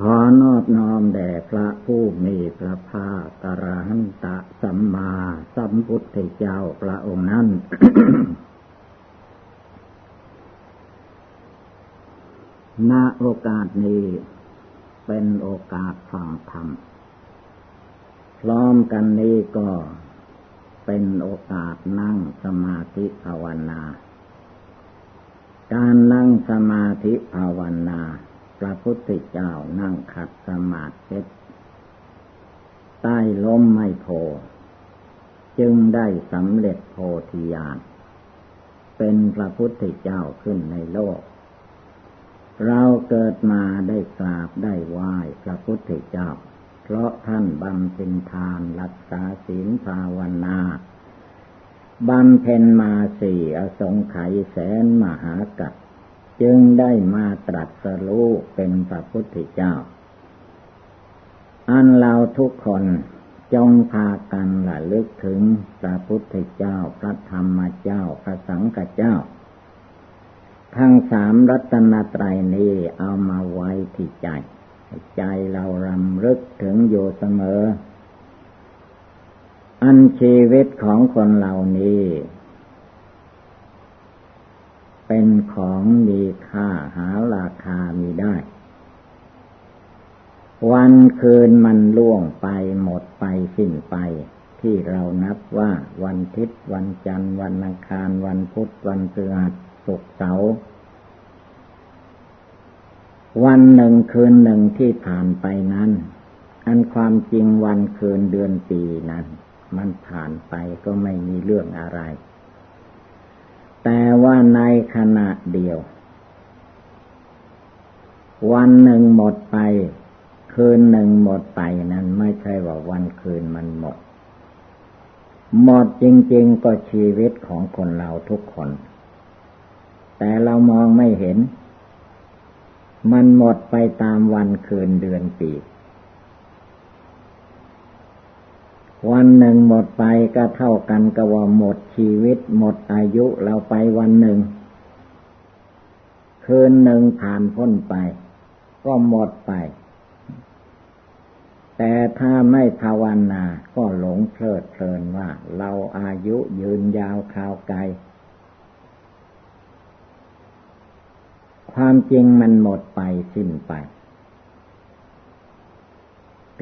ขอนอบน้อมแด่พระผู้มีพระภาคกระหันตะสัมมาสัมพุทธเจ้าพระองค์นั้นณโอกาสนี้เป็นโอกาสฟังธรรมพร้อมกันนี้ก็เป็นโอกาสนั่งสมาธิภาวนา การนั่งสมาธิภาวนา พระพุทธเจ้านั่งขัดสมาธิใต้ล้มไม่โพ จึงได้สำเร็จโพธิญาณเป็นพระพุทธเจ้าขึ้นในโลก เราเกิดมาได้กราบได้ไหว้พระพุทธเจ้า เพราะท่านบำเพ็ญทานรักษาศีลภาวนาบำเพ็ญมาสี่อสงไขยแสนมหากัป จึงได้มาตรัสรู้เป็นพระพุทธเจ้า อันเราทุกคนจงพากันละลึกถึงพระพุทธเจ้า พระธรรมเจ้า พระสังฆเจ้า ทั้งสามรัตนตรัยนี้เอามาไว้ที่ใจ ใจเรารำลึกถึงอยู่เสมอ อันชีวิตของคนเหล่านี้ เป็นของมีค่าหาราคามีได้ วันคืนมันล่วงไปหมดไปสิ้นไป ที่เรานับว่าวันทิศวันจันทร์วันอังคารวันพุธวันพฤหัสศุกร์เสาร์วันหนึ่งคืนหนึ่งที่ผ่านไปนั้น อันความจริงวันคืนเดือนปีนั้น มันผ่านไปก็ไม่มีเรื่องอะไร แต่ว่าในขณะเดียว วันหนึ่งหมดไป คืนหนึ่งหมดไปนั้นไม่ใช่ว่าวันคืนมันหมด หมดจริง ๆ ก็ชีวิตของคนเราทุกคน แต่เรามองไม่เห็น มันหมดไปตามวันคืนเดือนปี วันหนึ่งหมดไปก็เท่ากันกับว่าหมดชีวิต หมดอายุเราไปวันหนึ่ง คืนหนึ่งผ่านพ้นไป ก็หมดไป แต่ถ้าไม่ภาวนา ก็หลงเพลิดเพลินว่า เราอายุยืนยาวข่าวไกล ความจริงมันหมดไปสิ้นไป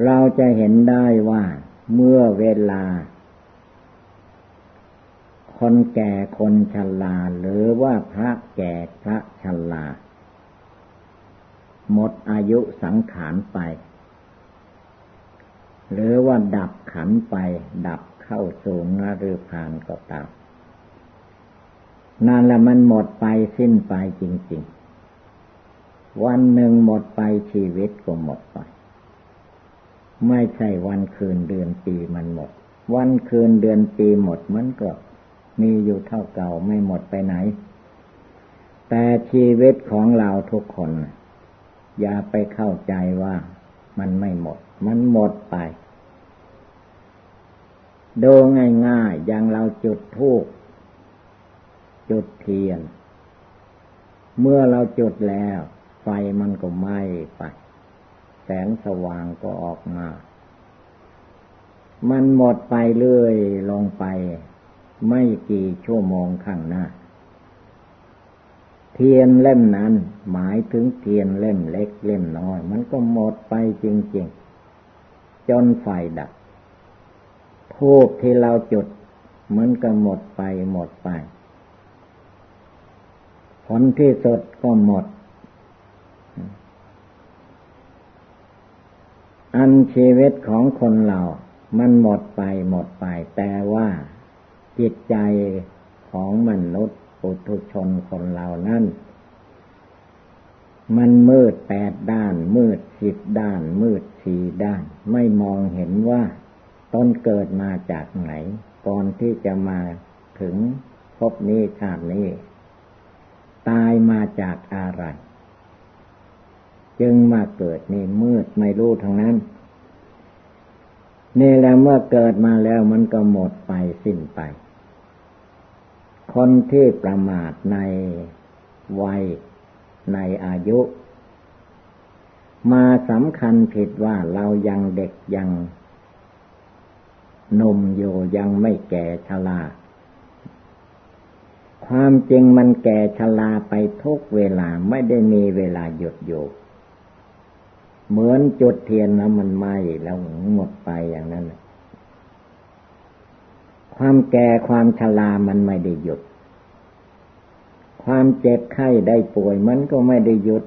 เราจะเห็นได้ว่า เมื่อเวลา คนแก่คนชราหรือว่าพระแก่พระชราหมดอายุสังขารไป หรือว่าดับขันไป ดับเข้าสู่นรพานก็ตามนั่นแหละมันหมดไปสิ้นไปจริง ๆ วันหนึ่งหมดไปชีวิตก็หมดไป ไม่ใช่วันคืนเดือนปีมันหมด วันคืนเดือนปีหมดมันก็มีอยู่เท่าเก่าไม่หมดไปไหน แต่ชีวิตของเราทุกคน อย่าไปเข้าใจว่ามันไม่หมด มันหมดไป ดูง่ายๆ อย่างเราจุดทูกจุดเทียน เมื่อเราจุดแล้ว ไฟมันก็ไหม้ไป แสงสว่างก็ออกมา มันหมดไปเรื่อยลงไป ไม่กี่ชั่วโมงข้างหน้า เทียนเล่มนั้น หมายถึงเทียนเล่มเล็กเล่มน้อย มันก็หมดไปจริง ๆ จนไฟดับทูบที่เราจุด มันก็หมดไปหมดไป ผลที่สุดก็หมด อันชีวิตของคนเรา มันหมดไปหมดไป แต่ว่าจิตใจของมนุษย์ปุถุชนคนเรานั้นมันมืดแปดด้าน มืดสิบด้าน มืดสี่ด้าน ไม่มองเห็นว่าต้นเกิดมาจากไหน ก่อนที่จะมาถึงพบนี้ชาตินี้ ตายมาจากอะไร จึงมาเกิดนี่มืดไม่รู้ทั้งนั้นนี่แล้วเมื่อเกิดมาแล้วมันก็หมดไปสิ้นไป คนที่ประมาทในวัยในอายุ มาสำคัญผิดว่าเรายังเด็กยังนมอยู่ยังไม่แก่ชราความจริงมันแก่ชราไปทุกเวลาไม่ได้มีเวลาหยุดอยู่ เหมือนจุดเทียนนะมันไหม้แล้วหมดไปอย่างนั้นความแก่ความชรามันไม่ได้หยุด ความเจ็บไข้ได้ป่วยมันก็ไม่ได้หยุด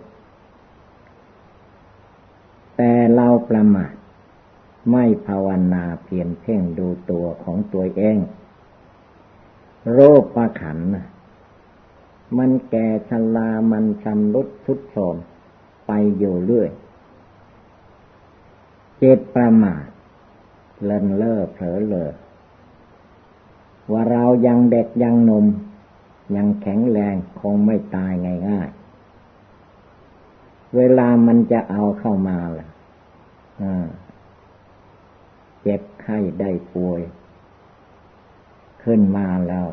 แต่เราประมาทไม่ภาวนาเพียรเพ่งดูตัวของตัวเอง โรคประขันมันแก่ชรามันชำรุดทุดโทรมไปอยู่เรื่อย จตประมาทเลินเล่อเผลอเลอว่าเรายังเด็กยังนมยังแข็งแรงคงไม่ตายง่ายๆ เวลามันจะเอาเข้ามาล่ะเจ็บไข้ได้ป่วย ขึ้นมาแล้ว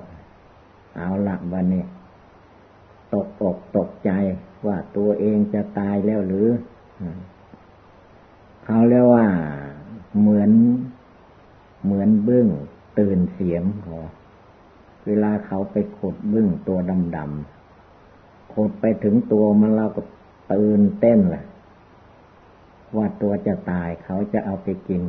เอาละวันนี้ ตกอกตกใจว่าตัวเองจะตายแล้วหรือ เขาเรียกว่า เหมือนเหมือนบึ้งตื่นเสียงพอเวลาเขาไปขุดบึ้งตัวดำๆขุดไปถึงตัวมันเราก็ตื่นเต้นแหละว่าตัวจะตายเขาจะเอาไปกิน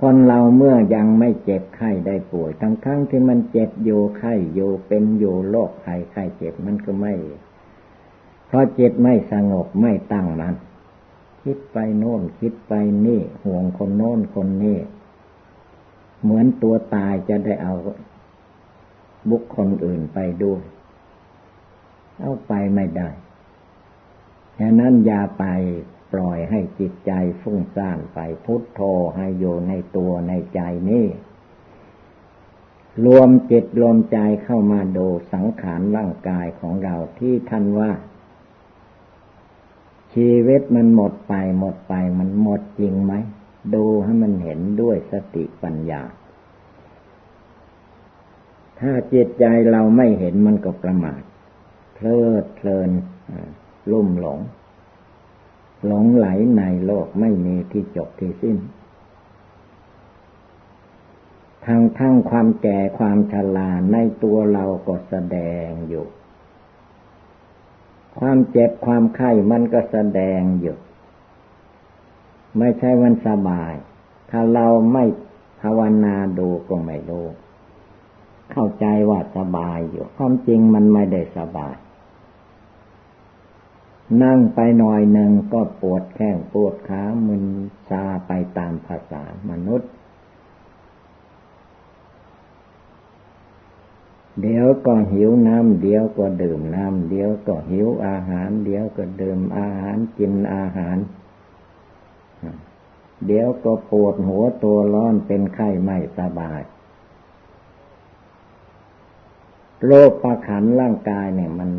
คนเราเมื่อยังไม่เจ็บไข้ได้ป่วยทั้งทั้งที่มันเจ็บอยู่ไข้อยู่เป็นอยู่โรคไข้ไข้เจ็บมันก็ไม่ เพราะจิตไม่สงบไม่ตั้งมันคิดไปโน่นคิดไปนี่ห่วงคนโน้นคนนี้เหมือนตัวตายจะได้เอาบุคคลอื่นไปด้วย เอาไปไม่ได้ฉะนั้นอย่าไปปล่อยให้จิตใจฟุ้งซ่านไปพุทโธให้อยู่ในตัวในใจนี้รวมจิตรวมใจเข้ามาดูสังขารร่างกายของเราที่ท่านว่า ชีวิตมันหมดไปหมดไปมันหมดจริงไหม ดูให้มันเห็นด้วยสติปัญญา ถ้าจิตใจเราไม่เห็นมันก็ประมาทเพลิดเพลินลุ่มหลง หลงไหลในโลกไม่มีที่จบที่สิ้นทางทั้งความแก่ความชราในตัวเราก็แสดงอยู่ ความเจ็บความไข้มันก็แสดงอยู่ ไม่ใช่วันสบาย ถ้าเราไม่ภาวนาดูก็ไม่รู้เข้าใจว่าสบายอยู่ ความจริงมันไม่ได้สบาย นั่งไปหน่อยหนึ่งก็ปวดแข้งปวดขามึนชาไปตามภาษามนุษย์ เดี๋ยวก็หิวน้ำเดี๋ยวก็ดื่มน้ำเดี๋ยวก็หิวอาหาร เดี๋ยวก็ดื่มอาหารกินอาหาร เดี๋ยวก็ปวดหัวตัวร้อนเป็นไข้ไม่สบายโรคประขันร่างกายเนี่ยมัน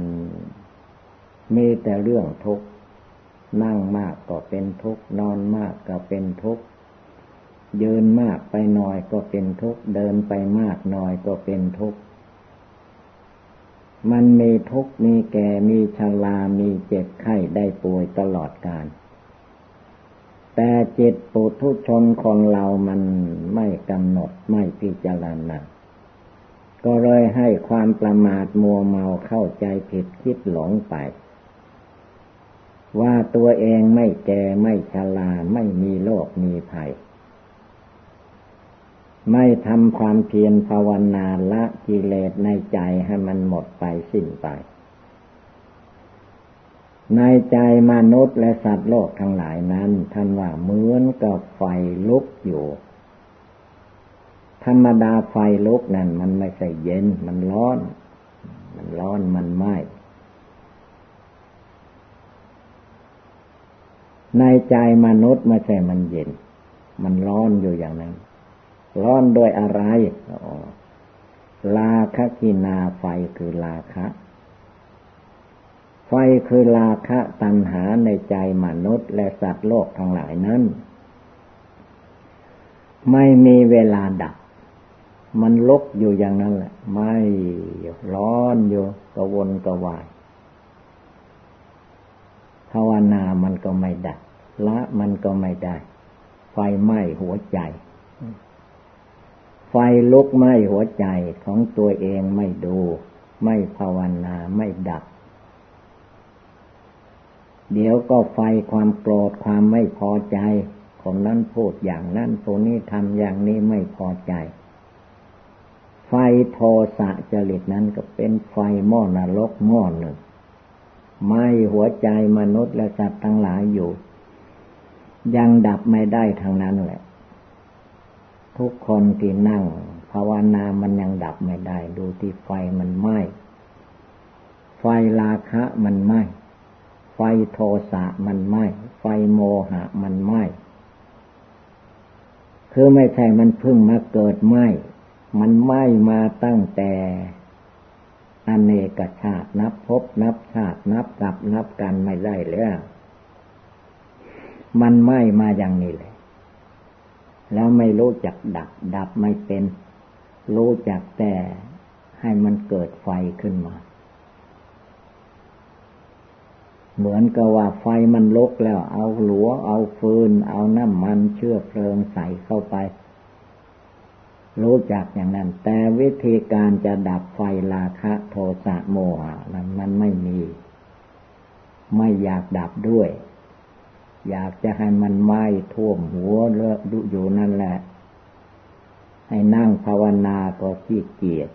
มีแต่เรื่องทุกข์นั่งมากก็เป็นทุกข์นอนมากก็เป็นทุกข์ยืนมากไปหน่อยก็เป็นทุกข์เดินไปมากหน่อยก็เป็นทุกข์ มันมีทุกข์มีแก่ มีชรามีเจ็บไข้ได้ป่วยตลอดกาลแต่จิตปุถุชนคนเรามันไม่กำหนดไม่พิจารณาก็เลยให้ความประมาทมัวเมาเข้าใจผิดคิดหลงไป ว่าตัวเองไม่แก่ไม่ชราไม่มีโรคมีภัย ไม่ทำความเพียรภาวนาละกิเลสในใจให้มันหมดไปสิ้นไป ในใจมนุษย์และสัตว์โลกทั้งหลายนั้น ท่านว่าเหมือนกับไฟลุกอยู่ ธรรมดาไฟลุกนั่นมันไม่ใช่เย็นมันร้อน มันร้อนมันไหม้ในใจมนุษย์ไม่ใช่มันเย็น มันร้อนอยู่อย่างนั้น ร้อนด้วยอะไรลาคกินาไฟคือลาคะ ไฟคือลาคะตัณหาในใจมนุษย์และสัตว์โลกทั้งหลายนั้น ไม่มีเวลาดับ มันลกอยู่อย่างนั้นแหละ ไม่ร้อนอยู่กระวนกระวายภาวนามันก็ไม่ดับละมันก็ไม่ได้ ไฟไหม้หัวใจ ไฟลุกไหม้หัวใจของตัวเองไม่ดู ไม่ภาวนาไม่ดับ เดี๋ยวก็ไฟความโกรธความไม่พอใจ คนนั้นพูดอย่างนั้นคนนี้ทำอย่างนี้ไม่พอใจ ไฟโทสะจริตนั้นก็เป็นไฟหม้อนรกหม้อหนึ่งไหม้หัวใจมนุษย์และสัตว์ทั้งหลายอยู่ ยังดับไม่ได้ทางนั้นแหละ ทุกคนที่นั่ง ภาวนามันยังดับไม่ได้ ดูที่ไฟมันไหม้ ไฟราคะมันไหม้ ไฟโทสะมันไหม้ ไฟโมหะมันไหม้คือไม่ใช่มันพึ่งมาเกิดไหม้มันไหม้มาตั้งแต่อเนกชาตินับพบนับชาตินับกับนับกันไม่ได้แล้ว มันไหม่มาอย่างนี้เลย แล้วไม่รู้จักดับ ดับไม่เป็น รู้จักแต่ให้มันเกิดไฟขึ้นมา เหมือนกับว่าไฟมันลุกแล้ว เอาหลัว เอาฟืน เอาน้ำมันเชื้อเพลิงใส่เข้าไป รู้จักอย่างนั้น แต่วิธีการจะดับไฟราคะโทสะโมหะนั้นมันไม่มี ไม่อยากดับด้วย อยากจะให้มันไหม้ท่วมหัวเลอะดุอยู่นั่นแหละ ให้นั่งภาวนาก็ขี้เกียจ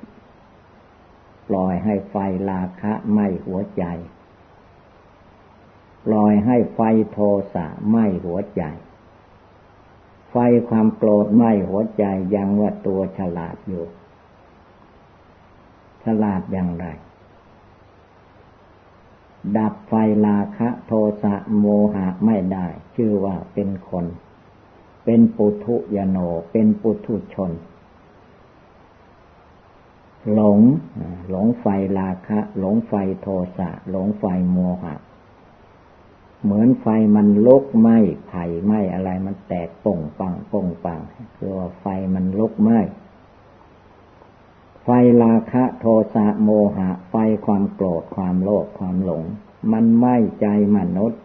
ปล่อยให้ไฟราคะไหม้หัวใจ ปล่อยให้ไฟโทสะไหม้หัวใจ ไฟความโกรธไหม้หัวใจยังว่าตัวฉลาดอยู่ ฉลาดอย่างไร ดับไฟราคะโทสะโมหะไม่ได้ ชื่อว่าเป็นคน เป็นปุถุยโน เป็นปุถุชน หลง หลงไฟราคะ หลงไฟโทสะ หลงไฟโมหะ เหมือนไฟมันลุกไหม้ไผ่ไหม้อะไรมันแตกป่งปังป่งปังคือว่าไฟมันลุกไหม้ ไฟราคะโทสะโมหะ ไฟความโกรธความโลภความหลง มันไหม้ใจมนุษย์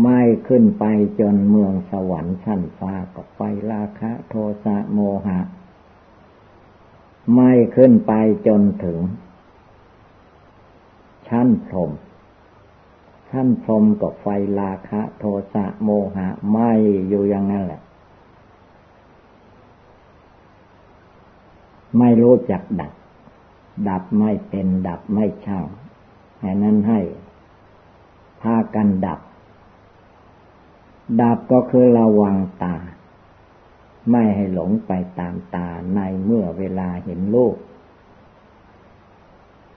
ไหม้ขึ้นไปจนเมืองสวรรค์ชั้นฟ้ากับไฟราคะโทสะโมหะไหม้ขึ้นไปจนถึง ชั้นพรมท่านพรมกับไฟราคะ โทสะโมหะไหม้อยู่อย่างนั้นแหละ ไม่รู้จักดับ ดับไม่เป็นดับไม่ช่างแค่นั้นให้พากันดับ ดับก็คือระวังตา ไม่ให้หลงไปตามตาในเมื่อเวลาเห็นโลก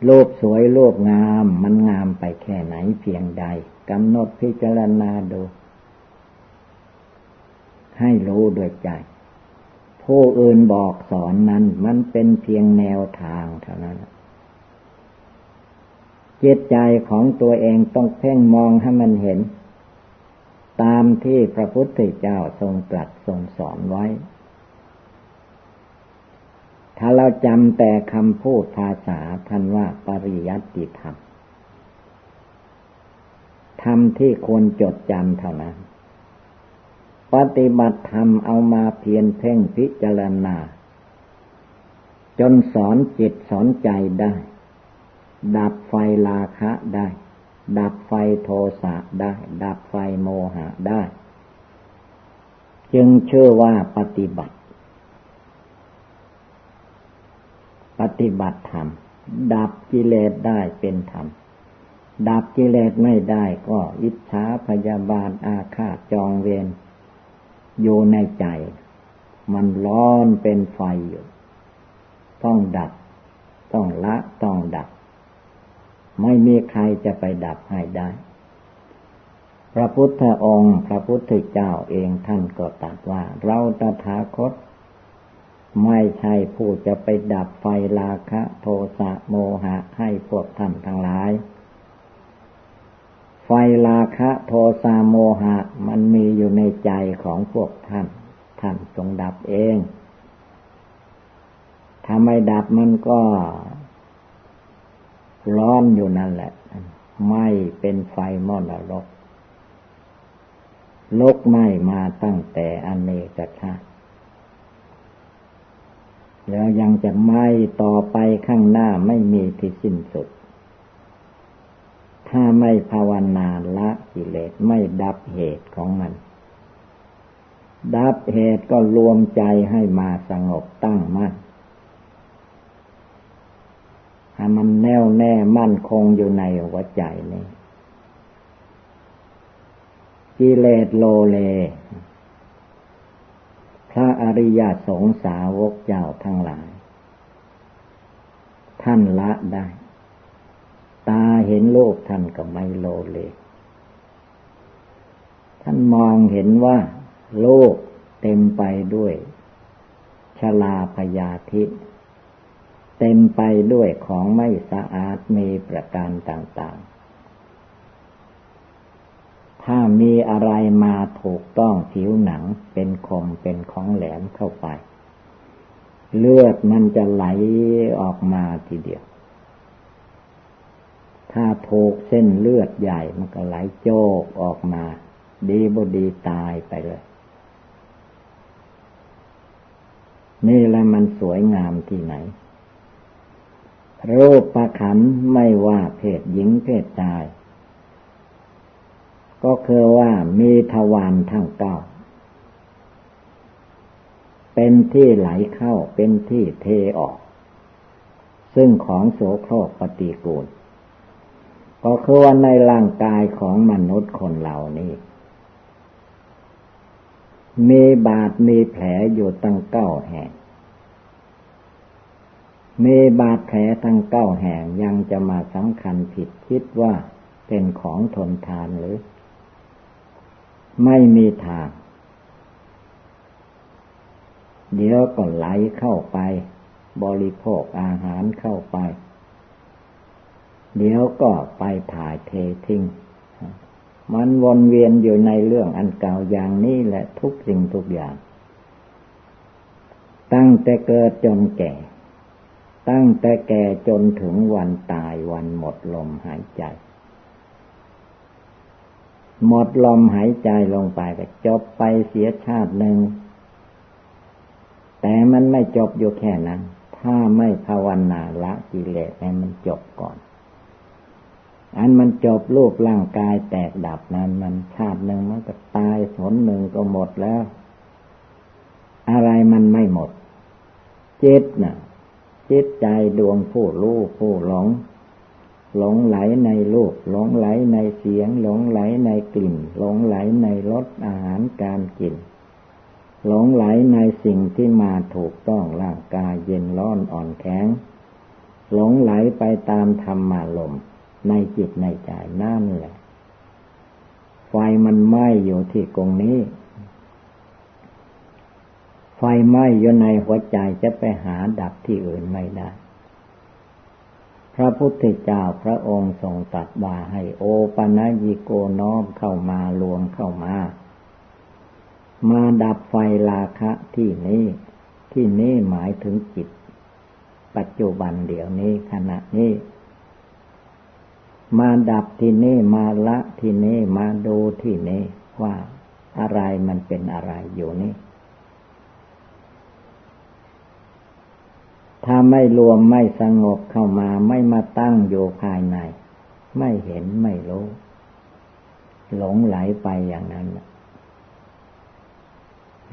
รูปสวยรูปงามมันงามไปแค่ไหนเพียงใดกำหนดพิจารณาดู ให้รู้ด้วยใจ ผู้อื่นบอกสอนนั้น มันเป็นเพียงแนวทางเท่านั้นจิตใจของตัวเองต้องเพ่งมองให้มันเห็น ตามที่พระพุทธเจ้าทรงตรัสทรงสอนไว้ ถ้าเราจำแต่คำพูดภาษาท่านว่าปริยัติธรรมธรรมที่ควรจดจำเท่านั้น ปฏิบัติธรรมเอามาเพียนเพ่งพิจารณา จนสอนจิตสอนใจได้ ดับไฟราคะได้ ดับไฟโทสะได้ ดับไฟโมหะได้ จึงเชื่อว่าปฏิบัติ ปฏิบัติธรรม ดับกิเลสได้เป็นธรรมดับกิเลสไม่ได้ก็อิจฉาพยาบาลอาฆาตจองเวร อยู่ในใจ มันร้อนเป็นไฟอยู่ ต้องดับ ต้องละต้องดับ ไม่มีใครจะไปดับให้ได้ พระพุทธองค์พระพุทธเจ้าเองท่านก็ตรัสว่า เราตถาคต ไม่ใช่ผู้จะไปดับไฟราคะ โทสะโมหะให้พวกท่านทั้งหลาย ไฟราคะโทสะโมหะ มันมีอยู่ในใจของพวกท่าน ท่านจงดับเองถ้าไม่ดับมันก็ร้อนอยู่นั่นแหละ ไม่เป็นไฟมอดรกลกไหม้มาตั้งแต่อเนกชาติแล้วยังจะไหม้ต่อไปข้างหน้าไม่มีที่สิ้นสุด ถ้าไม่ภาวนาละกิเลสไม่ดับเหตุของมัน ดับเหตุก็รวมใจให้มาสงบตั้งมั่นให้มันแน่วแน่มั่นคงอยู่ในหัวใจนี้กิเลสโลเล พระอริยสงสาวกเจ้าทั้งหลาย ท่านละได้ ตาเห็นโลกท่านก็ไม่โลเลท่านมองเห็นว่า โลกเต็มไปด้วยชลาพยาธิเต็มไปด้วยของไม่สะอาดมีประการต่าง ๆ ถ้ามีอะไรมาถูกต้องผิวหนังเป็นคมเป็นของแหลมเข้าไป เลือดมันจะไหลออกมาทีเดียว ถ้าถูกเส้นเลือดใหญ่มันก็ไหลโจกออกมา ดีบดีตายไปเลย นี่แหละมันสวยงามที่ไหน รูปประขันไม่ว่าเพศหญิงเพศชาย ก็คือว่ามีทวารทั้งเก้า เป็นที่ไหลเข้าเป็นที่เทออก ซึ่งของโสโครกปฏิกูล ก็คือว่าในร่างกายของมนุษย์คนเหล่านี้ มีบาดมีแผลอยู่ตั้งเก้าแห่ง มีบาดแผลทั้งเก้าแห่งยังจะมาสำคัญผิดคิดว่าเป็นของทนทานหรือ ไม่มีทาง เดี๋ยวก็ไหลเข้าไป บริโภคอาหารเข้าไป เดี๋ยวก็ไปถ่ายเททิ้งมันวนเวียนอยู่ในเรื่องอันเก่าอย่างนี้แหละทุกสิ่งทุกอย่าง ตั้งแต่เกิดจนแก่ ตั้งแต่แก่จนถึงวันตายวันหมดลมหายใจ หมดลมหายใจลงไปก็จบไปเสียชาติหนึ่ง แต่มันไม่จบอยู่แค่นั้น ถ้าไม่ภาวนาละกิเลสให้มันจบก่อน อันมันจบรูปร่างกายแตกดับนั้นมันชาติหนึ่งมันก็ตายสนหนึ่งก็หมดแล้ว อะไรมันไม่หมด จิตนะ่ะ จิตใจดวงผู้รู้ผู้หลง หลงไหลในรูปหลงไหลในเสียง หลงไหลในกลิ่น หลงไหลในรสอาหารการกิน หลงไหลในสิ่งที่มาถูกต้องร่างกายเย็นร้อนอ่อนแข็งหลงไหลไปตามธรรมารม ในจิตในใจนั่นแหละ ไฟมันไหม้อยู่ที่ตรงนี้ ไฟไหม้อยู่ในหัวใจจะไปหาดับที่อื่นไม่ได้ พระพุทธเจ้าพระองค์ทรงตรัสว่าให้โอปัญิโกน้อมเข้ามารวมเข้ามา มาดับไฟราคะที่นี้ ที่นี้หมายถึงจิต ปัจจุบันเดี๋ยวนี้ขณะนี้ มาดับที่นี้มาละที่นี้มาดูที่นี้ว่าอะไรมันเป็นอะไรอยู่นี่ ถ้าไม่รวมไม่สงบเข้ามาไม่มาตั้งอยู่ภายใน ไม่เห็นไม่รู้ หลงไหลไปอย่างนั้น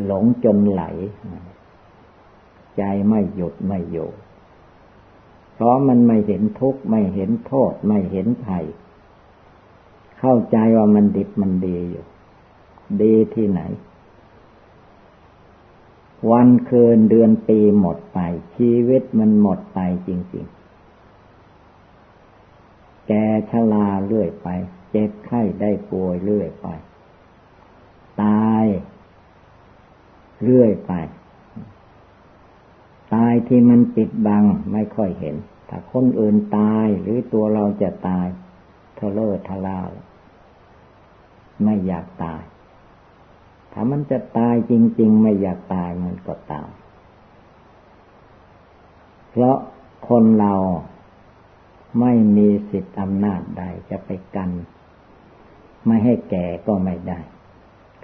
หลงจนไหล ใจไม่หยุดไม่อยู่ เพราะมันไม่เห็นทุกข์ไม่เห็นโทษ ไม่เห็นภัย เข้าใจว่ามันดิบมันดีอยู่ ดีที่ไหน วันคืนเดือนปีหมดไป ชีวิตมันหมดไปจริง ๆ แกชลาเรื่อยไป เจ็บไข้ได้ป่วยเรื่อยไป ตาย เรื่อยไป ตายที่มันปิดบังไม่ค่อยเห็น ถ้าคนอื่นตายหรือตัวเราจะตายทะเลาะทะลาไม่อยากตาย ถ้ามันจะตายจริง ๆ ไม่อยากตายมันก็ตายเพราะคนเราไม่มีสิทธิ์อำนาจใดจะไปกัน ไม่ให้แก่ก็ไม่ได้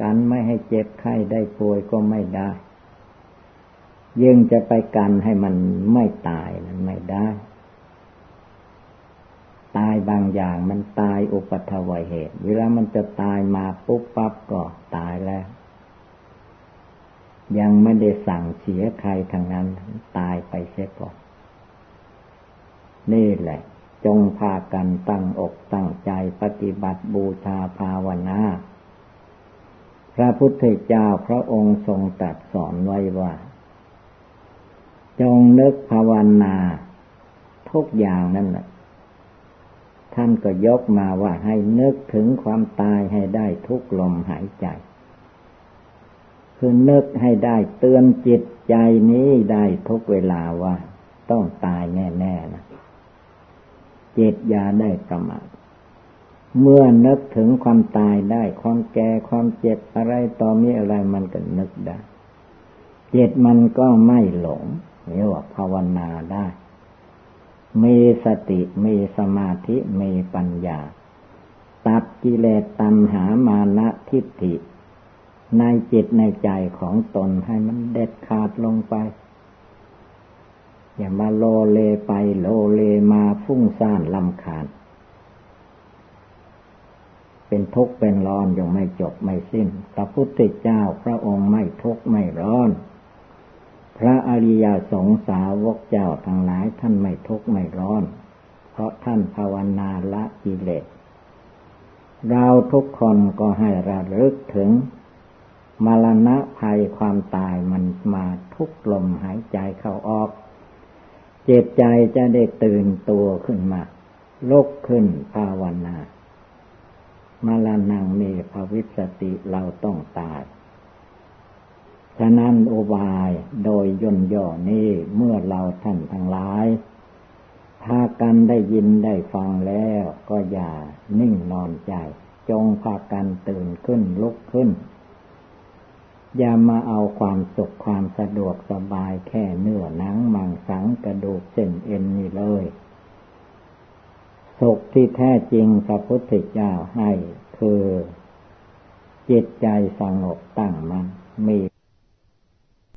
กันไม่ให้เจ็บไข้ได้ป่วยก็ไม่ได้ ยิ่งจะไปกันให้มันไม่ตายนั้นไม่ได้ ตายบางอย่างมันตายอุปัทวเหตุ เวลามันจะตายมาปุ๊บปั๊บก็ตายแล้ว ยังไม่ได้สั่งเสียใครทางนั้น ตายไปเสียก่อน นี่แหละ จงพากันตั้งอกตั้งใจปฏิบัติบูชาภาวนาพระพุทธเจ้าพระองค์ทรงตรัสสอนไว้ว่า จงนึกภาวนา ทุกอย่างนั่นแหละท่านก็ยกมาว่าให้นึกถึงความตายให้ได้ทุกลมหายใจ คือนึกให้ได้เตือนจิตใจนี้ได้ทุกเวลาว่า ต้องตายแน่ๆนะจิตยาได้ประมาทเมื่อนึกถึงความตายได้ความแก่ความเจ็บอะไรต่อมีอะไรมันก็นึกได้จิตมันก็ไม่หลง เรียกว่าภาวนาได้ มีสติ มีสมาธิ มีปัญญา ตัดกิเลสตัณหามานะทิฏฐิ ในจิตในใจของตนให้มันเด็ดขาดลงไป อย่ามาโลเลไปโลเลมาฟุ้งซ่านลำคาญ เป็นทุกข์เป็นร้อนยังไม่จบไม่สิ้น พระพุทธเจ้าพระองค์ไม่ทุกข์ไม่ร้อน พระอริยสงสาวกเจ้าทั้งหลายท่านไม่ทุกข์ไม่ร้อน เพราะท่านภาวนาละกิเลส เราทุกคนก็ให้ระลึกถึง มรณะภัยความตายมันมาทุกลมหายใจเข้าออก เจ็บใจจะได้ตื่นตัวขึ้นมาลุกขึ้นภาวนา มรณงมีภวิสติเราต้องตาย ฉะนั้นโอบายโดยย่นย่อนี้เมื่อเราท่านทั้งหลายพากันได้ยินได้ฟังแล้วก็อย่านิ่งนอนใจ จงพากันตื่นขึ้นลุกขึ้น อย่ามาเอาความสุขความสะดวกสบายแค่เนื้อหนังมังสังกระดูกเส้นเอ็นนี่เลยสุขที่แท้จริงพระพุทธเจ้าให้คือ จิตใจสงบตั้งมัน่นมี